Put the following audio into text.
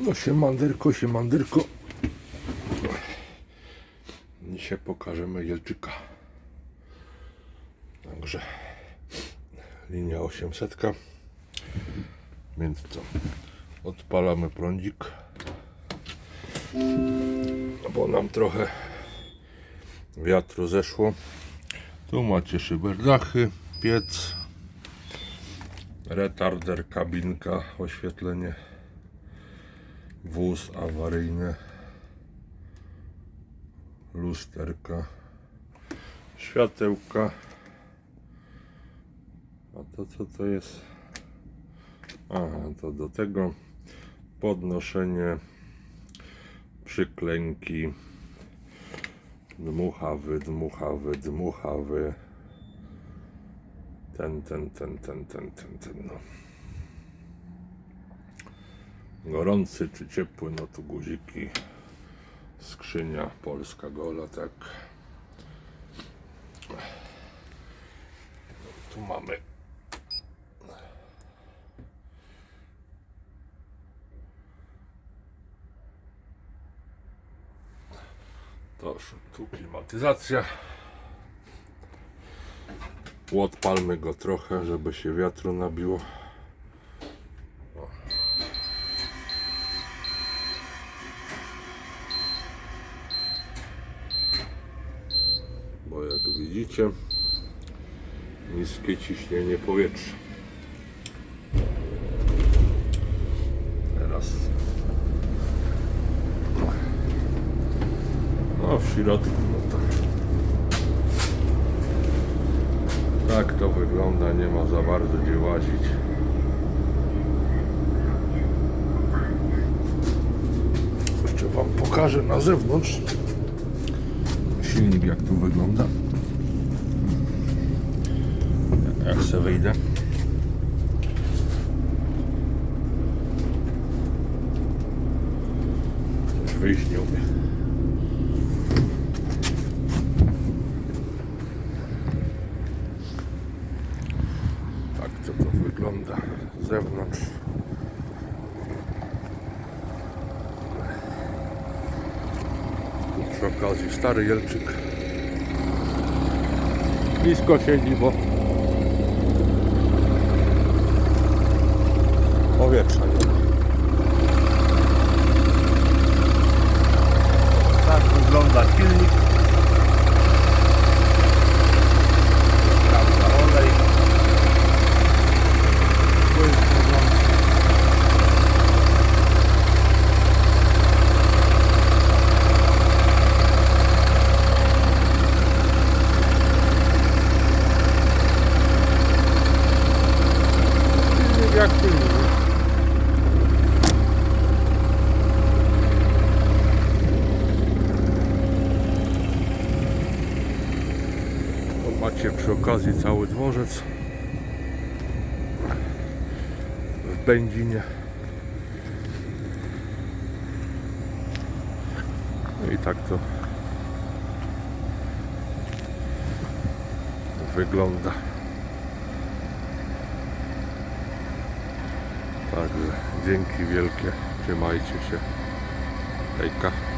No siemanderko, siemanderko. Dzisiaj pokażemy Jelczyka. Także linia 800. Więc co? Odpalamy prądzik. No bo nam trochę wiatru zeszło. Tu macie szyberdachy, piec, retarder, kabinka, oświetlenie, wóz awaryjny, lusterka, światełka. A to co to jest? Aha, to do tego podnoszenie przyklęki dmuchawy, dmuchawy, dmuchawy ten, ten, ten, ten, ten, ten, ten, no gorący czy ciepły, no tu guziki skrzynia polska gola, tak. Tu mamy. To tu klimatyzacja. Odpalmy go trochę, żeby się wiatru nabiło jak widzicie niskie ciśnienie powietrza. Teraz. No w środku no tak. Tak to wygląda nie ma za bardzo gdzie łazić. Jeszcze wam pokażę na zewnątrz. Silnik jak tu wygląda jak se wyjdę wyjść nie umie tak to to wygląda z zewnątrz. Przy okazji stary jelczyk. Blisko siedzi, bo powietrza nie ma. Tak wygląda silnik. Prawda, olej. Płyn wygląda. Silnik jak silnik. Tu macie przy okazji cały dworzec w Będzinie. No i tak to wygląda. Także dzięki wielkie. Trzymajcie się. Hejka.